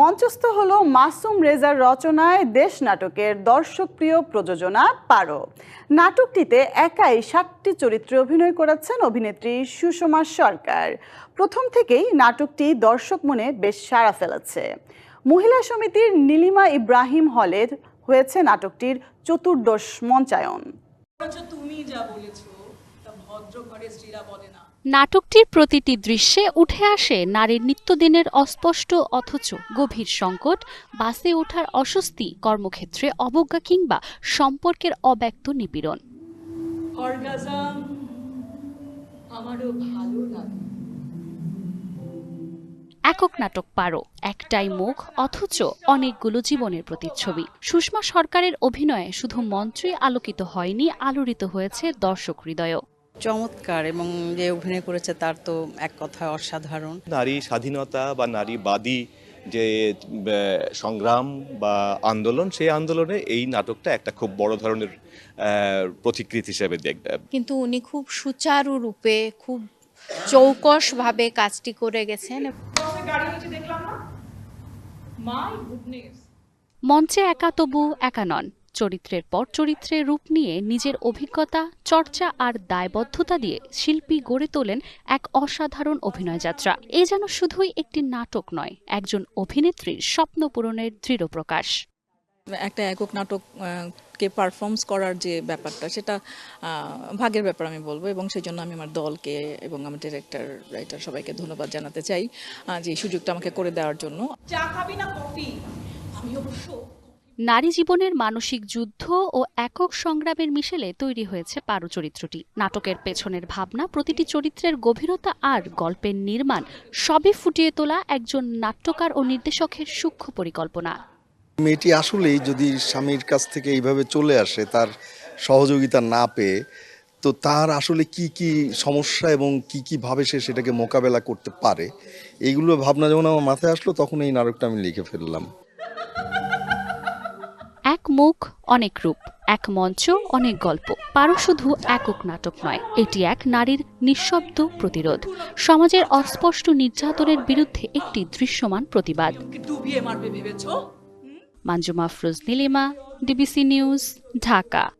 মঞ্চস্থ হল মাসুম রেজার রচনায় দেশ নাটকের দর্শকপ্রিয় প্রযোজনা পারো। নাটকটিতে একাই সাতটি চরিত্রে অভিনয় করেছেন অভিনেত্রী সুষমা সরকার। প্রথম থেকেই নাটকটি দর্শক মনে বেশ সাড়া ফেলেছে। মহিলা সমিতির নীলিমা ইব্রাহিম হলের হয়েছে নাটকটির চতুর্দশ মঞ্চায়ন। তুমি যা বলেছ। নাটকটির প্রতিটি দৃশ্যে উঠে আসে নারীর নিত্যদিনের অস্পষ্ট অথচ গভীর সংকট বাসে ওঠার অস্বস্তি কর্মক্ষেত্রে অবজ্ঞা কিংবা সম্পর্কের অব্যক্ত নিপীড়ন। আমারও ভালো লাগে। একক নাটক পারো একটাই মুখ অথচ অনেকগুলো জীবনের প্রতিচ্ছবি। সুষমা সরকারের অভিনয়ে শুধু মঞ্চই আলোকিত হয়নি আলোড়িত হয়েছে দর্শক হৃদয়ও। চমৎকার এবং যে অভিনয় করেছে তার তো এক কথায় অসাধারণ। নারী স্বাধীনতা বা নারীবাদী যে সংগ্রাম বা আন্দোলন সেই আন্দোলনে এই নাটকটা একটা খুব বড় ধরনের প্রতিকৃতি হিসেবে দেখবে। কিন্তু উনি খুব সুচারু রূপে খুব চৌকসভাবে কাজটি করে গেছেন। মঞ্চে একা তবু একা নন। চরিত্রের পর চরিত্রের রূপ নিয়ে নিজের অভিজ্ঞতা চর্চা আর দায়বদ্ধতা দিয়ে শিল্পী গড়ে তোলেন এক অসাধারণ অভিনয় যাত্রা। এ যেন শুধুই একটি নাটক নয় একজন অভিনেত্রীর স্বপ্ন পূরণের দৃঢ় প্রকাশ। একটা একক নাটক আহ, কে পারফর্মস করার যে ব্যাপারটা সেটা ভাগের ব্যাপার আমি বলব এবং সেই জন্য আমি আমার দলকে এবং আমার ডিরেক্টর রাইটার সবাইকে ধন্যবাদ জানাতে চাই যে এই সুযোগটা আমাকে করে দেওয়ার জন্য। চা খাবি না কফি? আমি অবশ্য নারী জীবনের মানসিক যুদ্ধ ও একক সংগ্রামের মিশেলে তৈরি হয়েছে পারো চরিত্রটি নাটকের পেছনের ভাবনা, প্রতিটি চরিত্রের গভীরতা আর গল্পের নির্মাণ সবই ফুটিয়ে তোলা একজন নাট্যকার ও নির্দেশকের সূক্ষ্ম পরিকল্পনা। মেয়েটি আসলেই যদি স্বামীর কাছ থেকে এইভাবে চলে আসে, তার সহযোগিতা না পেয়ে, তো তার আসলে কি কি সমস্যা এবং কি কি ভাবে সে সেটাকে মোকাবেলা করতে পারে, এইগুলো ভাবনা যখন আমার মাথায় আসলো, তখন এই নাটকটা আমি লিখে ফেললাম। মুখ অনেক রূপ এক মঞ্চ অনেক গল্প। পারো শুধু একক নাটক নয় এটি এক নারীর নিঃশব্দ প্রতিরোধ। সমাজের অস্পষ্ট নির্যাতনের বিরুদ্ধে একটি দৃশ্যমান প্রতিবাদ। Manjuma Afroz Nilima DBC news Dhaka.